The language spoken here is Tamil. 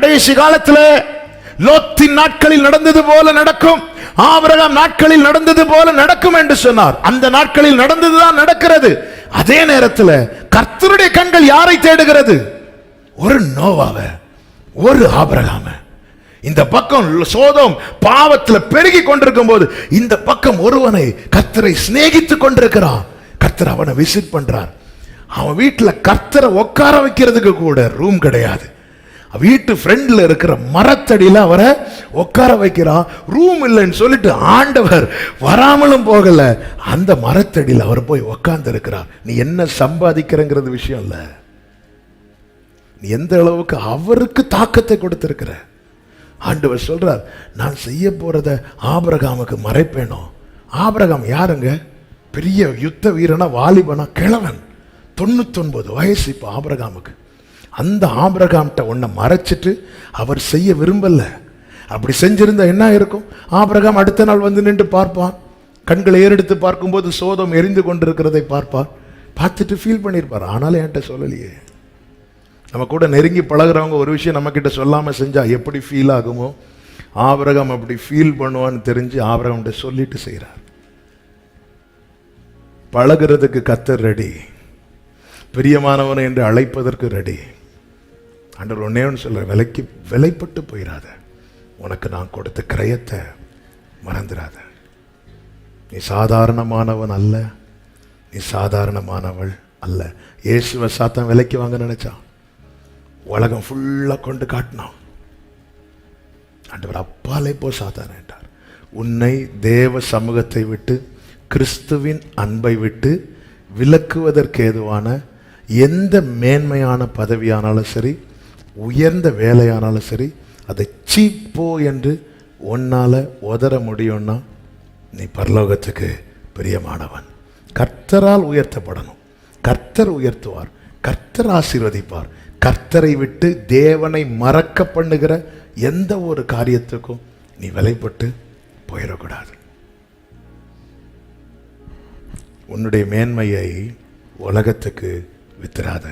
கடைசி காலத்துல லோத்தின் நாட்களில் நடந்தது போல நடக்கும் ஆபரகம் நாட்களில் நடந்தது போல நடக்கும் என்று சொன்னார். அந்த நாட்களில் நடந்ததுதான் நடக்கிறது. அதே நேரத்தில் கர்த்தருடைய கண்கள் யாரை தேடுகிறது? ஒரு நோவாவ ஒரு ஆபரகாம. இந்த பக்கம் சோதம் பாவத்துல பெருகி கொண்டிருக்கும் போது இந்த பக்கம் ஒருவனை கர்த்தரை சிநேகித்துக் கொண்டிருக்கிறான். கர்த்தர் அவனை விசிட் பண்றார். அவன் வீட்டில் கர்த்தரை உட்கார வைக்கிறதுக்கு கூட ரூம் கிடையாது. வீட்டு ஃப்ரெண்டில் இருக்கிற மரத்தடியில் அவரை உட்கார வைக்கிறான். ரூம் இல்லைன்னு சொல்லிட்டு ஆண்டவர் வராமலும் போகல. அந்த மரத்தடியில் அவர் போய் உக்காந்துருக்கிறார் நீ என்ன சம்பாதிக்கிறங்கிறது விஷயம் இல்லை. நீ எந்த அளவுக்கு அவருக்கு தாக்கத்தை கொடுத்துருக்கிற? ஆண்டவர் சொல்கிறார் நான் செய்ய போகிறத ஆபிரகாமுக்கு மறைப்பேனோ? ஆபிரகாம் யாருங்க? பெரிய யுத்த வீரனா வாலிபனா கிழவன். தொண்ணூத்தொன்பது வயசு இப்போ ஆபிரகாமுக்கு. அந்த ஆபிரகாம்கிட்ட ஒன்றை மறைச்சிட்டு அவர் செய்ய விரும்பலை. அப்படி செஞ்சிருந்தா என்ன இருக்கும்? ஆபிரகாம் அடுத்த நாள் வந்து நின்று பார்ப்பான். கண்களை ஏறெடுத்து பார்க்கும்போது சோதம் எரிந்து கொண்டிருக்கிறதை பார்ப்பார். பார்த்துட்டு ஃபீல் பண்ணியிருப்பார். ஆனாலும் என்கிட்ட சொல்லலையே. நம்ம கூட நெருங்கி பழகுறவங்க ஒரு விஷயம் நம்மக்கிட்ட சொல்லாமல் செஞ்சால் எப்படி ஃபீல் ஆகுமோ? ஆபிரகம் அப்படி ஃபீல் பண்ணுவான்னு தெரிஞ்சு ஆபிரகாம்கிட்ட சொல்லிட்டு செய்கிறார் பழகுறதுக்கு கத்தர் ரெடி பிரியமானவன் என்று அழைப்பதற்கு ரெடி ஆண்டவர் ஒன்னே ஒன்று சொல்ற விலைக்கு விலைப்பட்டு போயிடாத உனக்கு நான் கொடுத்த கிரயத்தை மறந்துடாத நீ சாதாரணமானவன் அல்ல. நீ சாதாரணமானவள் அல்ல. இயேசுவை சாத்தான் விலைக்கு வாங்க நினைச்சான். உலகம் ஃபுல்லாக கொண்டு காட்டினான். ஆண்டவர் அப்பாலே போ சாத்தானேட்டார் என்றார். உன்னை தேவ சமூகத்தை விட்டு கிறிஸ்துவின் அன்பை விட்டு விலக்குவதற்கு ஏதுவான எந்த மேன்மையான பதவியானாலும் சரி உயர்ந்த வேலையானாலும் சரி அதை சீப்போ என்று உன்னால் உதற முடியும்னா நீ பரலோகத்துக்கு பிரியமானவன். கர்த்தரால் உயர்த்தப்படணும். கர்த்தர் உயர்த்துவார். கர்த்தர் ஆசீர்வதிப்பார். கர்த்தரை விட்டு தேவனை மறக்க பண்ணுகிற எந்த ஒரு காரியத்துக்கும் நீ விலைப்பட்டு போயிடக்கூடாது. உன்னுடைய மேன்மையை உலகத்துக்கு வித்துறாத